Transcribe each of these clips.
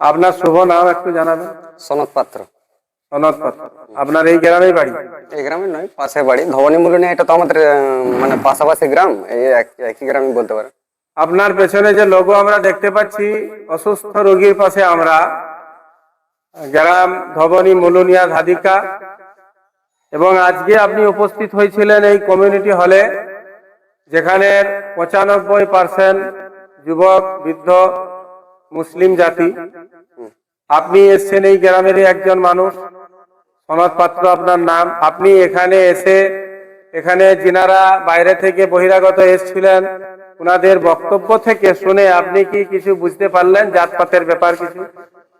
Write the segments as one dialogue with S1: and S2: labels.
S1: আপনার শুভ নাম একটু জানাবেন?
S2: সনদ পাত্র।
S1: সনদ পাত্র। আপনার এই গ্রামেই বাড়ি?
S2: এই গ্রামে নয় পাশে বাড়ি। ধবনী এটা তো আমাদের মানে পাশাপাশি গ্রাম এই এক- একই গ্রামই বলতে পারে
S1: আপনার পেছনে যে লোগো আমরা দেখতে পাচ্ছি অসুস্থ রোগীর পাশে আমরা গ্রাম ধবনী মুলুনিয়া ধাদিকা। এবং আজকে আপনি উপস্থিত হয়েছিলেন এই কমিউনিটি হলে যেখানে পঁচানব্বই পার্সেন্ট যুবক বৃদ্ধ মুসলিম জাতি। আপনি এসছেন এই গ্রামেরই একজন মানুষ। সনদ পাত্র আপনার নাম। আপনি এখানে এসে এখানে যিনারা বাইরে থেকে বহিরাগত এসেছিলেন ওনাদের বক্তব্য থেকে শুনে আপনি কি কিছু বুঝতে পারলেন? জাতপাতের ব্যাপার কিছু?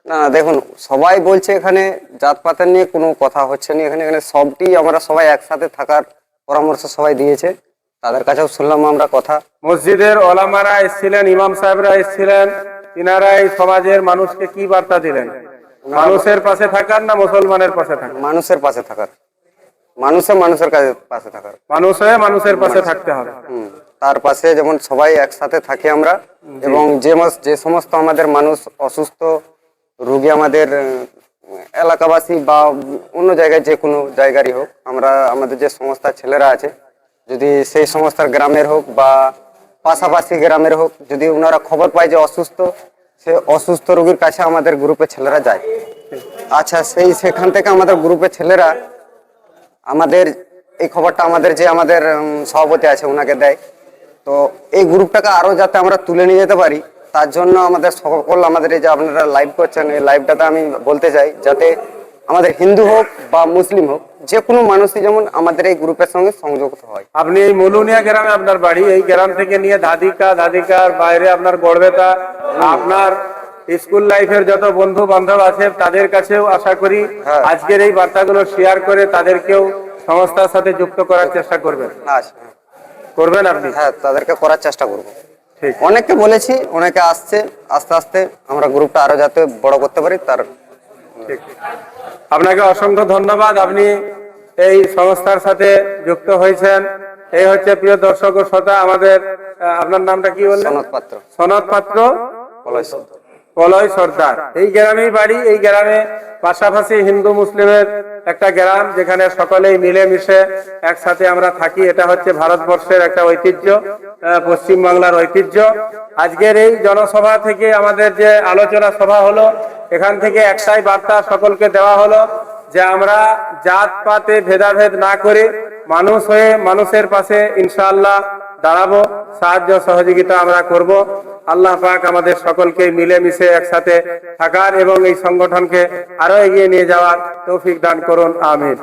S2: না না, দেখুন সবাই বলছে এখানে জাতপাতের নিয়ে কোনো কথা হচ্ছে না। এখানে এখানে সবটি আমরা সবাই একসাথে থাকার পরামর্শ সবাই দিয়েছে। তাদের কাছেও শুনলাম আমরা কথা।
S1: মসজিদের ওলামারা এসেছিলেন ইমাম সাহেবরা এসেছিলেন। তিনারা এই সমাজের মানুষকে কি বার্তা দিলেন? মানুষের পাশে থাকার না মুসলমানের পাশে থাকার?
S2: মানুষের পাশে থাকার। মানুষে মানুষের কাছে পাশে থাকার।
S1: মানুষ মানুষের পাশে থাকতে হবে।
S2: তার পাশে যেমন সবাই একসাথে থাকি আমরা এবং যে যে সমস্ত আমাদের মানুষ অসুস্থ রোগী আমাদের এলাকাবাসী বা অন্য জায়গায় যে কোনো জায়গারই হোক আমরা আমাদের যে সংস্থার ছেলেরা আছে যদি সেই সংস্থার গ্রামের হোক বা পাশাপাশি গ্রামের হোক, যদি ওনারা খবর পায় যে অসুস্থ, সে অসুস্থ রোগীর কাছে আমাদের গ্রুপের ছেলেরা যায়। আচ্ছা সেই সেখান থেকে আমাদের গ্রুপের ছেলেরা আমাদের, এই খবরটা আমাদের যে আমাদের সভাপতি আছে ওনাকে দেয়। তো এই গ্রুপটাকে আরও যাতে আমরা তুলে নিয়ে যেতে পারি, তার জন্য আমাদের সকল আমাদের এই যে আপনারা লাইভ করছেন, এই লাইভটাতে আমি বলতে চাই, যাতে আমাদের হিন্দু হোক বা মুসলিম হোক যে কোনো মানুষই যেমন আমাদের এই গ্রুপের সঙ্গে সংযুক্ত হয়।
S1: আপনি এই মলুনিয়া গ্রামে আপনার বাড়ি এই গ্রাম থেকে নিয়ে দাদিকা দাদিকার বাইরে আপনার গড়বেতা আপনার স্কুল লাইফের যত বন্ধু বান্ধব আছে তাদের কাছেও আশা করি
S2: হ্যাঁ।
S1: আজকের এই বার্তাগুলো শেয়ার করে তাদেরকেও সংস্থার সাথে যুক্ত করার চেষ্টা করবেন।
S2: আচ্ছা।
S1: করবেন আপনি?
S2: হ্যাঁ তাদেরকে করার চেষ্টা করব।
S1: ঠিক।
S2: অনেককে বলেছি অনেকে আসছে আস্তে আস্তে আমরা গ্রুপটা আরও যাতে বড় করতে পারি তার
S1: আপনাকে অসংখ্য ধন্যবাদ। আপনি এই সংস্থার সাথে যুক্ত হয়েছেন। এই হচ্ছে প্রিয় দর্শক ও শ্রোতা আমাদের আপনার নামটা কি বললেন?
S2: সনদ পাত্র।
S1: সনদ পাত্র? কলয় সর্দার। এই গ্রামেই বাড়ি এই গ্রামে পাশাপাশি হিন্দু মুসলিমের একটা গ্রাম যেখানে সকলেই মিলেমিশে একসাথে আমরা থাকি। এটা হচ্ছে ভারতবর্ষের একটা ঐতিহ্য। পশ্চিম বাংলার ঐতিহ্য। আজকের এই জনসভা থেকে আমাদের যে আলোচনা সভা হলো, এখান থেকে একটাই বার্তা সকলকে দেওয়া হলো যে আমরা জাত, পাতে ভেদাভেদ না করে মানুষ হয়ে মানুষের পাশে ইনশাআল্লাহ দাঁড়াবো। সাহায্য, সহযোগিতা আমরা করব। আল্লাহ পাক আমাদের সকলকে মিলেমিশে একসাথে থাকার এবং এই সংগঠনকে আরও এগিয়ে নিয়ে যাওয়ার তৌফিক দান করুন। আমিন।